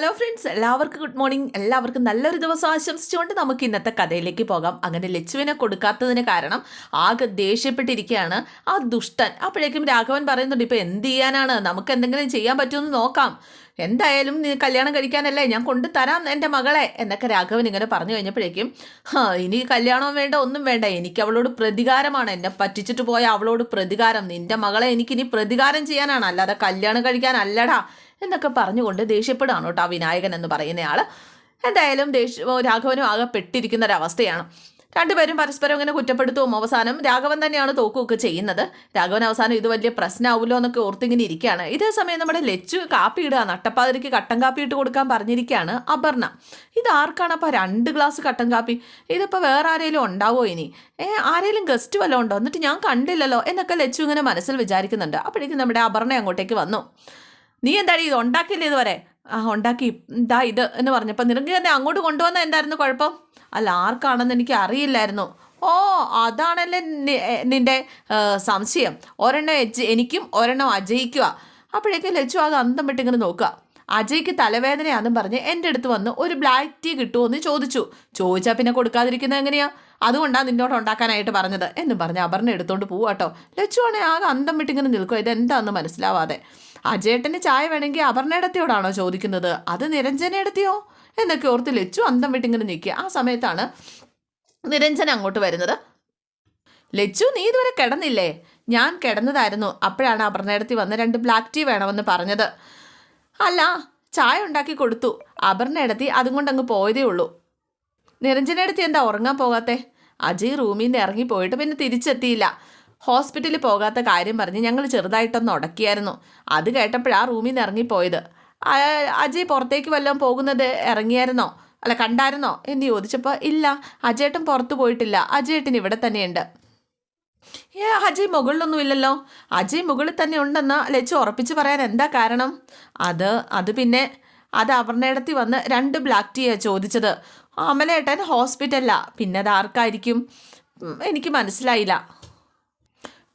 Hello friends എല്ലാവർക്കും good morning എല്ലാവർക്കും നല്ലൊരു ദിവസം ആശംസിച്ചുകൊണ്ട് നമുക്ക് ഇന്നത്തെ കഥയിലേക്ക് പോകാം. അങ്ങനെ ലച്ചുവിനെ കൊടുക്കാത്തതിന് കാരണം ആകെ ദേഷ്യപ്പെട്ടിരിക്കുകയാണ് ആ ദുഷ്ടൻ. അപ്പോഴേക്കും രാഘവൻ പറയുന്നുണ്ട് ഇപ്പോൾ എന്ത് ചെയ്യാനാണ്? നമുക്ക് എന്തെങ്കിലും ചെയ്യാൻ പറ്റുമെന്ന് നോക്കാം. എന്തായാലും നീ കല്യാണം കഴിക്കാനല്ലേ ഞാൻ കൊണ്ട് തരാം എന്റെ മകളെ. എന്നൊക്കെ രാഘവൻ ഇങ്ങനെ പറഞ്ഞു കഴിഞ്ഞപ്പോഴേക്കും ഇനി കല്യാണം വേണ്ട ഒന്നും വേണ്ട. എനിക്ക് അവളോട് പ്രതികാരമാണ്. എന്നെ പറ്റിച്ചിട്ട് പോയ അവളോട് പ്രതികാരം. നിന്റെ മകളെ എനിക്കിനി പ്രതികാരം ചെയ്യാനാണ്. അല്ലാതെ കല്യാണം കഴിക്കാനല്ലടാ എന്നൊക്കെ പറഞ്ഞുകൊണ്ട് ദേഷ്യപ്പെടുകയാണ് കേട്ടോ ആ വിനായകൻ എന്ന് പറയുന്നയാൾ എന്തായാലും ദേഷ്യ രാഘവനും ആകെ പെട്ടിരിക്കുന്ന ഒരവസ്ഥയാണ് രണ്ടുപേരും പരസ്പരം ഇങ്ങനെ കുറ്റപ്പെടുത്തും അവസാനം രാഘവൻ തന്നെയാണ് തോക്കുമൊക്കെ ചെയ്യുന്നത്. രാഘവൻ അവസാനം ഇത് വലിയ പ്രശ്നമാവുമല്ലോ എന്നൊക്കെ ഓർത്തിങ്ങനെ ഇരിക്കുകയാണ്. ഇതേ സമയം നമ്മുടെ ലെച്ചു കാപ്പി ഇടുക നട്ടപ്പാതിരിക്ക് കട്ടൻ കാപ്പി ഇട്ട് കൊടുക്കാൻ പറഞ്ഞിരിക്കുകയാണ് അപർണ. ഇത് ആർക്കാണ് അപ്പോൾ രണ്ട് ഗ്ലാസ് കട്ടൻ കാപ്പി? ഇതിപ്പോൾ വേറെ ആരെങ്കിലും ഉണ്ടാവോ ഇനി? ഏ ആരെങ്കിലും ഗസ്റ്റ് വല്ലതും ഉണ്ടോ? എന്നിട്ട് ഞാൻ കണ്ടില്ലല്ലോ എന്നൊക്കെ ലെച്ചു ഇങ്ങനെ മനസ്സിൽ വിചാരിക്കുന്നുണ്ട്. അപ്പോഴേക്കും നമ്മുടെ അപർണ അങ്ങോട്ടേക്ക് വന്നു. നീ എന്തായാലും ഇത് ഉണ്ടാക്കിയില്ലേ ഇതുവരെ? ആ ഉണ്ടാക്കി. ഇതാ ഇത് എന്ന് പറഞ്ഞപ്പോൾ നിനക്ക് തന്നെ അങ്ങോട്ട് കൊണ്ടുവന്ന എന്തായിരുന്നു കുഴപ്പം? അല്ല ആർക്കാണെന്ന് എനിക്ക് അറിയില്ലായിരുന്നു. ഓ അതാണല്ലേ നിന്റെ സംശയം. ഒരെണ്ണം എനിക്കും ഒരെണ്ണം അജയിക്കുക അപ്പോഴേക്കും ലച്ചു അത് അന്തം വിട്ടിങ്ങനെ നോക്കുക. അജയ്ക്ക് തലവേദനയാണെന്നും പറഞ്ഞ് എന്റെ അടുത്ത് വന്ന് ഒരു ബ്ലാക്ക് ടീ കിട്ടുമോ എന്ന് ചോദിച്ചു ചോദിച്ചാൽ പിന്നെ കൊടുക്കാതിരിക്കുന്നത് എങ്ങനെയാ? അതുകൊണ്ടാണ് നിന്നോട് ഉണ്ടാക്കാനായിട്ട് പറഞ്ഞത്. എന്നും പറഞ്ഞ് അപർണ എടുത്തുകൊണ്ട് പോവാട്ടോ ലച്ചു ആണെങ്കിൽ ആകെ അന്തം വിട്ടിങ്ങനെ നിൽക്കുക. ഇതെന്താണെന്ന് മനസ്സിലാവാതെ. അജേട്ടന് ചായ വേണമെങ്കിൽ അപർണയിടത്തിയോടാണോ ചോദിക്കുന്നത്? അത് നിരഞ്ജനയിടത്തിയോ എന്നൊക്കെ ഓർത്ത് ലച്ചു അന്തം വിട്ടിങ്ങനെ നിൽക്കുക. ആ സമയത്താണ് നിരഞ്ജന അങ്ങോട്ട് വരുന്നത്. ലച്ചു നീ ഇതുവരെ കിടന്നില്ലേ? ഞാൻ കിടന്നതായിരുന്നു. അപ്പോഴാണ് അപർണയിടത്തി വന്ന് രണ്ട് ബ്ലാക്ക് ടീ വേണമെന്ന് പറഞ്ഞത്. അല്ല ചായ ഉണ്ടാക്കി കൊടുത്തു. അപർണയിടത്തി അതും കൊണ്ടങ്ങ് പോയതേ ഉള്ളൂ. നിരഞ്ജനയിടത്തി എന്താ ഉറങ്ങാൻ പോകാത്തെ? അജയ് റൂമിൽ നിന്ന് ഇറങ്ങി പോയിട്ട് പിന്നെ തിരിച്ചെത്തിയില്ല. ഹോസ്പിറ്റലിൽ പോകാത്ത കാര്യം പറഞ്ഞ് ഞങ്ങൾ ചെറുതായിട്ടൊന്ന് ഉടക്കിയായിരുന്നു. അത് കേട്ടപ്പോഴാ റൂമിൽ നിന്ന് ഇറങ്ങിപ്പോയത്. അജയ് പുറത്തേക്ക് വല്ലതും പോകുന്നത് ഇറങ്ങിയായിരുന്നോ? അല്ല കണ്ടായിരുന്നോ? എന്ന് ചോദിച്ചപ്പോൾ ഇല്ല അജയേട്ടൻ പുറത്തു പോയിട്ടില്ല. അജയേട്ടൻ ഇവിടെ തന്നെയുണ്ട്. ഏ അജയ് മുകളിലൊന്നും ഇല്ലല്ലോ. അജയ് മുകളിൽ തന്നെ ഉണ്ടെന്ന് ലച്ചു ഉറപ്പിച്ച് പറയാൻ എന്താ കാരണം? അത് അത് പിന്നെ അത് അവർണയിടത്തി വന്ന് രണ്ട് ബ്ലാക്ക് ടീയാ ചോദിച്ചത്. അമലേട്ടൻ ഹോസ്പിറ്റലിലാ. പിന്നെ അത് ആർക്കായിരിക്കും? എനിക്ക് മനസ്സിലായില്ല.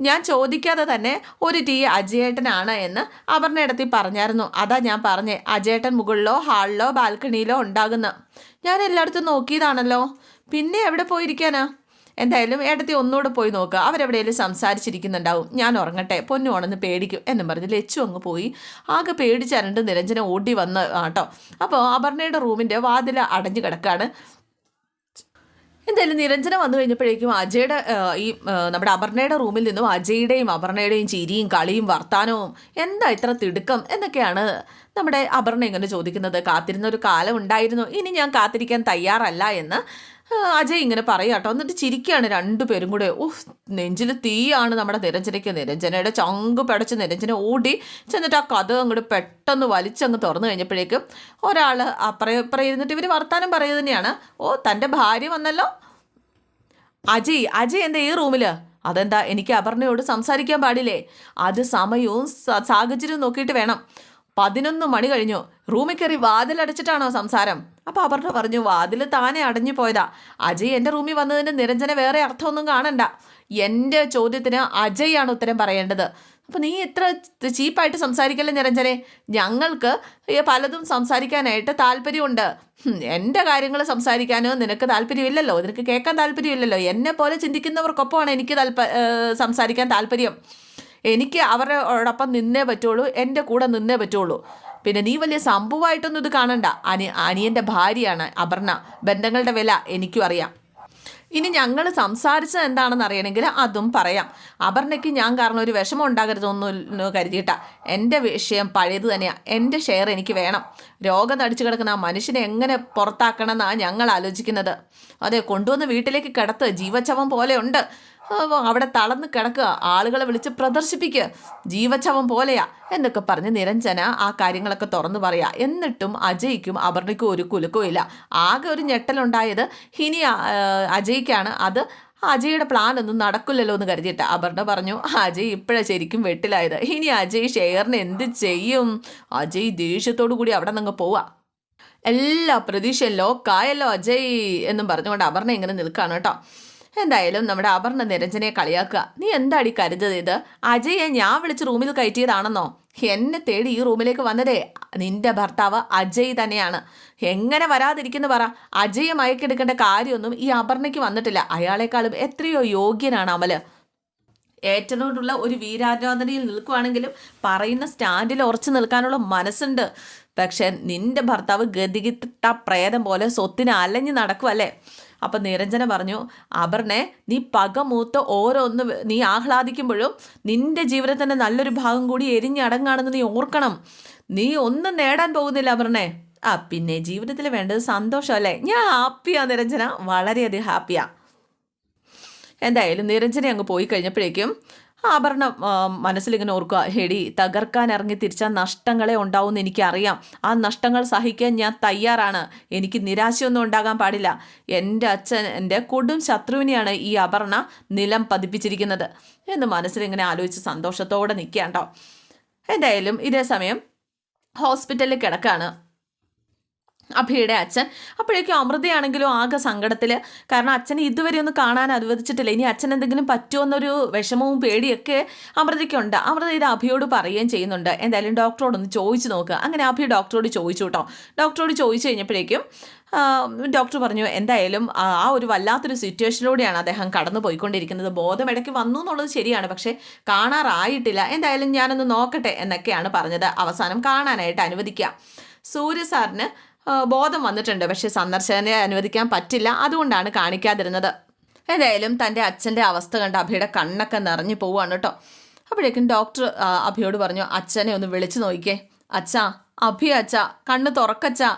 ഞാൻ ചോദിക്കാതെ തന്നെ ഒരു ടീ അജയേട്ടനാണ് എന്ന് അപർണയിടത്തി പറഞ്ഞായിരുന്നു. അതാ ഞാൻ പറഞ്ഞേ അജയേട്ടൻ മുകളിലോ ഹാളിലോ ബാൽക്കണിയിലോ ഉണ്ടാകുന്ന. ഞാൻ എല്ലായിടത്തും നോക്കിയതാണല്ലോ. പിന്നെ എവിടെ പോയിരിക്കാനാ? എന്തായാലും ഏട്ടത്തി ഒന്നുകൂടെ പോയി നോക്കുക അവരെവിടെയെങ്കിലും സംസാരിച്ചിരിക്കുന്നുണ്ടാവും. ഞാൻ ഉറങ്ങട്ടെ പൊന്നു ഉണന്ന് പേടിക്കും എന്നും പറഞ്ഞ് ലച്ചു അങ്ങ് പോയി. ആകെ പേടിച്ചരണ്ട് നിരഞ്ജന ഓടി വന്ന് ആട്ടോ അപ്പോൾ അപർണയുടെ റൂമിന്റെ വാതിൽ അടഞ്ഞു കിടക്കാണ്. എന്തായാലും നിരഞ്ജന വന്നു കഴിഞ്ഞപ്പോഴേക്കും അജയുടെ ഈ നമ്മുടെ അപർണയുടെ റൂമിൽ നിന്നും അജയുടെയും അപർണയുടെയും ചിരിയും കളിയും വർത്താനവും എന്താ ഇത്ര തിടുക്കം എന്നൊക്കെയാണ് നമ്മുടെ അപർണ ഇങ്ങനെ ചോദിക്കുന്നത്. കാത്തിരുന്ന ഒരു കാലം ഉണ്ടായിരുന്നു. ഇനി ഞാൻ കാത്തിരിക്കാൻ തയ്യാറല്ല എന്ന് അജയ് ഇങ്ങനെ പറയാട്ടോ എന്നിട്ട് ചിരിക്കുകയാണ് രണ്ടുപേരും കൂടെ. ഓഹ് നെഞ്ചിൽ തീയാണ് നമ്മുടെ നിരഞ്ജനയ്ക്ക്. നിരഞ്ജനയുടെ ചങ്ക് പടച്ച് നിരഞ്ജന ഓടി ചെന്നിട്ട് ആ കഥ അങ്ങോട്ട് പെട്ടെന്ന് വലിച്ചങ്ങ് തുറന്നു കഴിഞ്ഞപ്പോഴേക്കും ഒരാൾ അപ്പറേ ഇപ്പറേ ഇരുന്നിട്ട് ഇവർ വർത്താനം പറയുക തന്നെയാണ്. ഓ തന്റെ ഭാര്യ വന്നല്ലോ. അജയ് അജയ് എന്താ ഈ റൂമിൽ അതെന്താ? എനിക്ക് അപർണയോട് സംസാരിക്കാൻ പാടില്ലേ? അത് സമയവും സാഹചര്യവും നോക്കിയിട്ട് വേണം. പതിനൊന്ന് മണി കഴിഞ്ഞു. റൂമിൽ കയറി വാതിലടച്ചിട്ടാണോ സംസാരം? അപ്പോൾ അപർണ പറഞ്ഞു വാതിൽ താനെ അടഞ്ഞു പോയതാ. അജയ് എന്റെ റൂമിൽ വന്നതിന് നിരഞ്ജന വേറെ അർത്ഥമൊന്നും കാണണ്ട. എന്റെ ചോദ്യത്തിന് അജയ് ആണ് ഉത്തരം പറയേണ്ടത്. അപ്പോൾ നീ ഇത്ര ചീപ്പായിട്ട് സംസാരിക്കല്ലേ നിരഞ്ജനെ? ഞങ്ങൾക്ക് പലതും സംസാരിക്കാനായിട്ട് താല്പര്യമുണ്ട്. എന്റെ കാര്യങ്ങൾ സംസാരിക്കാനോ നിനക്ക് താല്പര്യമില്ലല്ലോ. നിനക്ക് കേൾക്കാൻ താല്പര്യമില്ലല്ലോ. എന്നെ പോലെ ചിന്തിക്കുന്നവർക്കൊപ്പമാണ് എനിക്ക് താല്പ സംസാരിക്കാൻ താല്പര്യം. എനിക്ക് അവരോടൊപ്പം നിന്നേ പറ്റുള്ളൂ എന്റെ കൂടെ നിന്നേ പറ്റുള്ളൂ. പിന്നെ നീ വലിയ സംഭവമായിട്ടൊന്നും ഇത് കാണണ്ട. അനി അനിയന്റെ ഭാര്യയാണ് അപർണ. ബന്ധങ്ങളുടെ വില എനിക്കും അറിയാം. ഇനി ഞങ്ങൾ സംസാരിച്ചത് എന്താണെന്ന് അറിയണമെങ്കിൽ അതും പറയാം. അപർണയ്ക്ക് ഞാൻ കാരണം ഒരു വിഷമം ഉണ്ടാകരുതൊന്നും കരുതിയിട്ട. എന്റെ വിഷയം പഴയത് തന്നെയാണ് എന്റെ ഷെയർ എനിക്ക് വേണം. രോഗം തടിച്ചു കിടക്കുന്ന ആ മനുഷ്യനെ എങ്ങനെ പുറത്താക്കണം എന്നാണ് ഞങ്ങൾ ആലോചിക്കുന്നത്. അതെ കൊണ്ടുവന്ന് വീട്ടിലേക്ക് കിടത്ത്. ജീവച്ചവം പോലെ ഉണ്ട്. അവിടെ തളർന്ന് കിടക്കുക. ആളുകളെ വിളിച്ച് പ്രദർശിപ്പിക്കുക ജീവച്ചവം പോലെയാ. എന്നൊക്കെ പറഞ്ഞ് നിരഞ്ജന ആ കാര്യങ്ങളൊക്കെ തുറന്നു പറയാ. എന്നിട്ടും അജയ്ക്കും അപർണയ്ക്കും ഒരു കുലുക്കവും ഇല്ല. ആകെ ഒരു ഞെട്ടലുണ്ടായത് ഇനി ആ, അജയ്ക്കാണ് അത് അജയുടെ പ്ലാൻ ഒന്നും നടക്കില്ലല്ലോ എന്ന് കരുതിയിട്ട് അപർണ പറഞ്ഞു അജയ് ഇപ്പോഴാണ് ശരിക്കും വെട്ടിലായത്. ഇനി അജയ് ഷെയറിന് എന്ത് ചെയ്യും? അജയ് ദേഷ്യത്തോടു കൂടി അവിടെ നിന്ന് പോവാ. എല്ലാ പ്രതീക്ഷയും ലോക്കായല്ലോ അജയ് എന്നും പറഞ്ഞുകൊണ്ട് അപർണ ഇങ്ങനെ നിൽക്കുകയാണ് കേട്ടോ. എന്തായാലും നമ്മുടെ അപർണ നിരഞ്ജനെ കളിയാക്കുക. നീ എന്താടി കരുതത് ഇത്? അജയെ ഞാൻ വിളിച്ച് റൂമിൽ കയറ്റിയതാണെന്നോ? എന്നെ തേടി ഈ റൂമിലേക്ക് വന്നതേ നിന്റെ ഭർത്താവ് അജയ് തന്നെയാണ്. എങ്ങനെ വരാതിരിക്കുന്നു പറ. അജയെ മയക്കെടുക്കേണ്ട കാര്യമൊന്നും ഈ അപർണയ്ക്ക് വന്നിട്ടില്ല. അയാളെക്കാളും എത്രയോ യോഗ്യനാണ് അമൽ. ഏറ്റനോടുള്ള ഒരു വീരാരാധനയിൽ നിൽക്കുവാണെങ്കിലും പറയുന്ന സ്റ്റാൻഡിൽ ഉറച്ചു നിൽക്കാനുള്ള മനസ്സുണ്ട്. പക്ഷെ നിന്റെ ഭർത്താവ് ഗതികിട്ട പ്രേതം പോലെ സ്വത്തിന് അലഞ്ഞു നടക്കുമല്ലേ അപ്പം നിരഞ്ജന പറഞ്ഞു അപർണെ നീ പകമൂത്ത് ഓരോന്ന് നീ ആഹ്ലാദിക്കുമ്പോഴും നിന്റെ ജീവിതത്തിന്റെ നല്ലൊരു ഭാഗം കൂടി എരിഞ്ഞടങ്ങാണെന്ന് നീ ഓർക്കണം. നീ ഒന്നും നേടാൻ പോകുന്നില്ല അപർണെ. ആ പിന്നെ ജീവിതത്തിൽ വേണ്ടത് സന്തോഷമല്ലേ ഞാൻ ഹാപ്പിയാ നിരഞ്ജന. വളരെയധികം ഹാപ്പിയാ. എന്തായാലും നിരഞ്ജന അങ്ങ് പോയി കഴിഞ്ഞപ്പോഴേക്കും ആഭരണം മനസ്സിലിങ്ങനെ ഓർക്കുക. ഹെടി തകർക്കാൻ ഇറങ്ങി തിരിച്ചാൽ നഷ്ടങ്ങളെ ഉണ്ടാവുമെന്ന് എനിക്കറിയാം. ആ നഷ്ടങ്ങൾ സഹിക്കാൻ ഞാൻ തയ്യാറാണ്. എനിക്ക് നിരാശയൊന്നും ഉണ്ടാകാൻ പാടില്ല. എന്റെ അച്ഛൻ എന്റെ കൊടും ശത്രുവിനെയാണ് ഈ അപർണ നിലം പതിപ്പിച്ചിരിക്കുന്നത്. എന്ന് മനസ്സിലിങ്ങനെ ആലോചിച്ച് സന്തോഷത്തോടെ നിൽക്കുക എന്തായാലും ഇതേ സമയം ഹോസ്പിറ്റലിൽ കിടക്കാണ്. അഭിയുടെ അച്ഛൻ അപ്പോഴേക്കും അമൃതയാണെങ്കിലും ആകെ സങ്കടത്തിൽ കാരണം അച്ഛനെ ഇതുവരെ ഒന്ന് കാണാൻ അനുവദിച്ചിട്ടില്ല. ഇനി അച്ഛൻ എന്തെങ്കിലും പറ്റുമെന്നൊരു വിഷമവും പേടിയൊക്കെ അമൃതയ്ക്കുണ്ട്. അമൃത ഇത് അഭിയോട് പറയുകയും ചെയ്യുന്നുണ്ട്. എന്തായാലും ഡോക്ടറോടൊന്ന് ചോദിച്ചു നോക്കുക അങ്ങനെ അഭി ഡോക്ടറോട് ചോദിച്ചു കേട്ടോ. ഡോക്ടറോട് ചോദിച്ചു കഴിഞ്ഞപ്പോഴേക്കും ഡോക്ടർ പറഞ്ഞു എന്തായാലും ആ ഒരു വല്ലാത്തൊരു സിറ്റുവേഷനിലൂടെയാണ് അദ്ദേഹം കടന്നു പോയിക്കൊണ്ടിരിക്കുന്നത്. ബോധം ഇടയ്ക്ക് വന്നു എന്നുള്ളത് ശരിയാണ്. പക്ഷേ കാണാറായിട്ടില്ല. എന്തായാലും ഞാനൊന്ന് നോക്കട്ടെ എന്നൊക്കെയാണ് പറഞ്ഞത്. അവസാനം കാണാനായിട്ട് അനുവദിക്കുക. സൂര്യ സാറിന് ബോധം വന്നിട്ടുണ്ട്. പക്ഷേ സന്ദർശകനെ അനുവദിക്കാൻ പറ്റില്ല. അതുകൊണ്ടാണ് കാണിക്കാതിരുന്നത്. ഏതായാലും തന്റെ അച്ഛന്റെ അവസ്ഥ കണ്ട് അഭിയുടെ കണ്ണൊക്കെ നിറഞ്ഞു പോവുകയാണ് കേട്ടോ. അപ്പോഴേക്കും ഡോക്ടർ അഭിയോട് പറഞ്ഞു അച്ഛനെ ഒന്ന് വിളിച്ചു നോക്കിക്കേ. അച്ഛാ അഭി അച്ഛ കണ്ണ് തുറക്കച്ചാ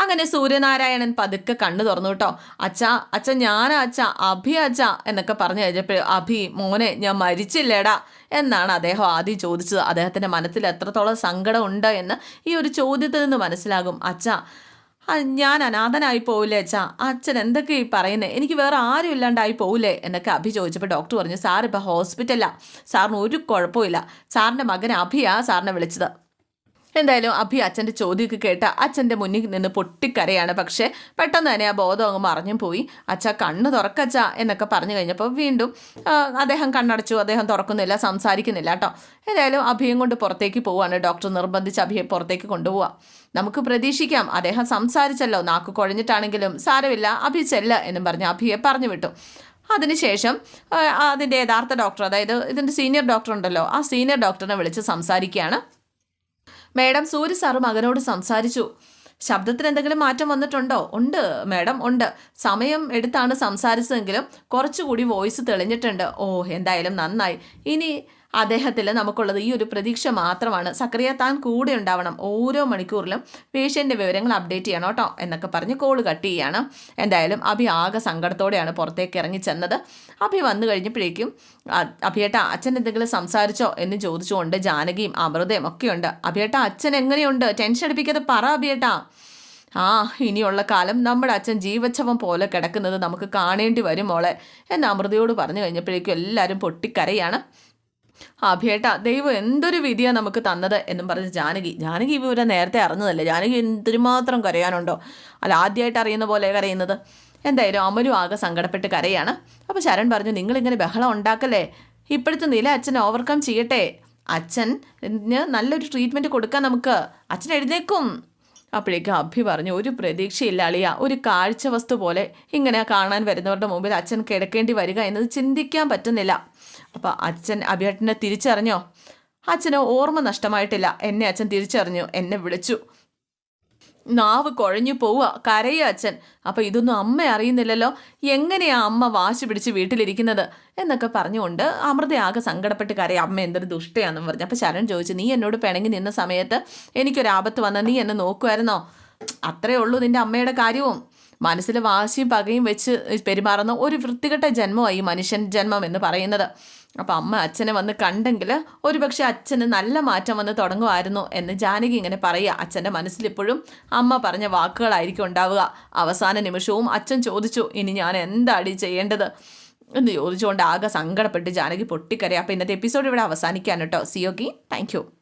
അങ്ങനെ സൂര്യനാരായണൻ പതുക്കെ കണ്ണു തുറന്നു കേട്ടോ. അച്ഛാ അച്ഛ ഞാനാ അച്ഛ അഭി അച്ഛ എന്നൊക്കെ പറഞ്ഞു കഴിഞ്ഞപ്പോൾ അഭി മോനെ ഞാൻ മരിച്ചില്ലേടാ എന്നാണ് അദ്ദേഹം ആദ്യം ചോദിച്ചത്. അദ്ദേഹത്തിന്റെ മനസ്സിൽ എത്രത്തോളം സങ്കടം ഉണ്ട് എന്ന് ഈ ഒരു ചോദ്യത്തിൽ നിന്ന് മനസ്സിലാകും. അച്ഛ ഞാൻ അനാഥനായി പോവില്ലേ അച്ഛാ? അച്ഛൻ എന്തൊക്കെ ഈ പറയുന്നത് എനിക്ക് വേറെ ആരും ഇല്ലാണ്ടായി പോവില്ലേ? എന്നൊക്കെ അഭി ചോദിച്ചപ്പോൾ ഡോക്ടർ പറഞ്ഞു സാർ ഇപ്പോൾ ഹോസ്പിറ്റലാണ് സാറിന് ഒരു കുഴപ്പമില്ല സാറിന്റെ മകൻ അഭിയാണ് സാറിനെ വിളിച്ചത്. എന്തായാലും അഭി അച്ഛന്റെ ചോദ്യമൊക്കെ കേട്ട് അച്ഛന്റെ മുന്നിൽ നിന്ന് പൊട്ടിക്കരയാണ്. പക്ഷേ പെട്ടെന്ന് തന്നെ ആ ബോധം അങ്ങ് മറിഞ്ഞു പോയി. അച്ഛ കണ്ണ് തുറക്കച്ച എന്നൊക്കെ പറഞ്ഞു കഴിഞ്ഞപ്പോൾ വീണ്ടും അദ്ദേഹം കണ്ണടച്ചു. അദ്ദേഹം തുറക്കുന്നില്ല സംസാരിക്കുന്നില്ല കേട്ടോ. എന്തായാലും അഭിയും കൊണ്ട് പുറത്തേക്ക് പോവാണ് ഡോക്ടർ നിർബന്ധിച്ച് അഭിയെ പുറത്തേക്ക് കൊണ്ടുപോവാം നമുക്ക് പ്രതീക്ഷിക്കാം അദ്ദേഹം സംസാരിച്ചല്ലോ. നാക്ക് കുഴഞ്ഞിട്ടാണെങ്കിലും സാരമില്ല അഭി ചെല്ല എന്നും പറഞ്ഞ് അഭിയെ പറഞ്ഞു വിട്ടു. അതിനുശേഷം അതിന്റെ യഥാർത്ഥ ഡോക്ടർ അതായത് ഇതിന്റെ സീനിയർ ഡോക്ടർ ഉണ്ടല്ലോ ആ സീനിയർ ഡോക്ടറിനെ വിളിച്ച് സംസാരിക്കുകയാണ്. മേഡം സൂര്യ സാറ് മകനോട് സംസാരിച്ചു. ശബ്ദത്തിന് എന്തെങ്കിലും മാറ്റം വന്നിട്ടുണ്ടോ? ഉണ്ട് മേഡം ഉണ്ട്. സമയം എടുത്താണ് സംസാരിച്ചതെങ്കിലും കുറച്ചുകൂടി വോയിസ് തെളിഞ്ഞിട്ടുണ്ട്. ഓ എന്തായാലും നന്നായി. ഇനി അദ്ദേഹത്തിൽ നമുക്കുള്ളത് ഈ ഒരു പ്രതീക്ഷ മാത്രമാണ്. സക്രിയ താൻ കൂടെ ഉണ്ടാവണം. ഓരോ മണിക്കൂറിലും പേഷ്യന്റെ വിവരങ്ങൾ അപ്ഡേറ്റ് ചെയ്യണം കേട്ടോ എന്നൊക്കെ പറഞ്ഞ് കോൾ കട്ട് ചെയ്യാണ്. എന്തായാലും അഭി ആകെ സങ്കടത്തോടെയാണ് പുറത്തേക്ക് ഇറങ്ങി ചെന്നത്. അഭി വന്നു കഴിഞ്ഞപ്പോഴേക്കും അഭിയേട്ട അച്ഛൻ എന്തെങ്കിലും സംസാരിച്ചോ എന്ന് ചോദിച്ചുകൊണ്ട് ജാനകിയും അമൃതയും ഒക്കെയുണ്ട് അഭിയേട്ട അച്ഛൻ എങ്ങനെയുണ്ട്? ടെൻഷൻ അടിപ്പിക്കാതെ പറ അഭിയേട്ട. ആ ഇനിയുള്ള കാലം നമ്മുടെ അച്ഛൻ ജീവച്ഛവം പോലെ കിടക്കുന്നത് നമുക്ക് കാണേണ്ടി വരും മോളെ എന്ന് അമൃതയോട് പറഞ്ഞു കഴിഞ്ഞപ്പോഴേക്കും എല്ലാവരും പൊട്ടിക്കരയാണ്. അഭിയേട്ട ദൈവം എന്തൊരു വിധിയാണ് നമുക്ക് തന്നത് എന്നും പറഞ്ഞ് ജാനകി. ജാനകി ഇവരെ നേരത്തെ അറിഞ്ഞതല്ലേ? ജാനകി എന്തിനുമാത്രം കരയാനുണ്ടോ? അല്ല ആദ്യമായിട്ട് അറിയുന്ന പോലെ കരയുന്നത്? എന്തായാലും അമലും ആകെ സങ്കടപ്പെട്ട് കരയാണ്. അപ്പോൾ ശരൺ പറഞ്ഞു നിങ്ങളിങ്ങനെ ബഹളം ഉണ്ടാക്കല്ലേ? ഇപ്പോഴത്തെ നില അച്ഛൻ ഓവർകം ചെയ്യട്ടെ? അച്ഛൻ നല്ലൊരു ട്രീറ്റ്മെന്റ് കൊടുക്കാൻ നമുക്ക്. അച്ഛൻ എഴുന്നേക്കും അപ്പോഴേക്കും അഭി പറഞ്ഞു ഒരു പ്രതീക്ഷയില്ല അളിയ. ഒരു കാഴ്ച വസ്തു പോലെ ഇങ്ങനെ കാണാൻ വരുന്നവരുടെ മുമ്പിൽ അച്ഛൻ കിടക്കേണ്ടി വരിക എന്നത് ചിന്തിക്കാൻ പറ്റുന്നില്ല. അപ്പോൾ അച്ഛൻ അഭിയേട്ടനെ തിരിച്ചറിഞ്ഞോ? അച്ഛന് ഓർമ്മ നഷ്ടമായിട്ടില്ല. എന്നെ അച്ഛൻ തിരിച്ചറിഞ്ഞു എന്നെ വിളിച്ചു. നാവ് കുഴഞ്ഞു പോവുക. കരയുക അച്ഛൻ. അപ്പോൾ ഇതൊന്നും അമ്മ അറിയുന്നില്ലല്ലോ. എങ്ങനെയാ അമ്മ വാശി പിടിച്ച് വീട്ടിലിരിക്കുന്നത്? എന്നൊക്കെ പറഞ്ഞുകൊണ്ട് അമൃത ആകെ സങ്കടപ്പെട്ട് കരയ. അമ്മ എന്തൊരു ദുഷ്ടയാണെന്ന് പറഞ്ഞു. അപ്പോൾ ശരൺ ചോദിച്ചു നീ എന്നോട് പിണങ്ങി നിന്ന സമയത്ത് എനിക്കൊരാപത്ത് വന്ന നീ എന്നെ നോക്കുമായിരുന്നോ അത്രേ ഉള്ളൂ നിന്റെ അമ്മയുടെ കാര്യവും. മനസ്സിൽ വാശിയും പകയും വെച്ച് പെരുമാറുന്ന ഒരു വൃത്തികെട്ട ജന്മമായി മനുഷ്യൻ ജന്മം എന്ന് പറയുന്നത്. അപ്പം അമ്മ അച്ഛനെ വന്ന് കണ്ടെങ്കിൽ ഒരുപക്ഷെ അച്ഛന് നല്ല മാറ്റം വന്ന് തുടങ്ങുമായിരുന്നു എന്ന് ജാനകി ഇങ്ങനെ പറയുക. അച്ഛന്റെ മനസ്സിലിപ്പോഴും അമ്മ പറഞ്ഞ വാക്കുകളായിരിക്കും ഉണ്ടാവുക. അവസാന നിമിഷവും അച്ഛൻ ചോദിച്ചു ഇനി ഞാൻ എന്താടി ചെയ്യേണ്ടത്? എന്ന് ചോദിച്ചുകൊണ്ട് ആകെ സങ്കടപ്പെട്ട് ജാനകി പൊട്ടിക്കരയാം. അപ്പോൾ ഇന്നത്തെ എപ്പിസോഡ് ഇവിടെ അവസാനിക്കാൻ കേട്ടോ. സിയോക്കി താങ്ക്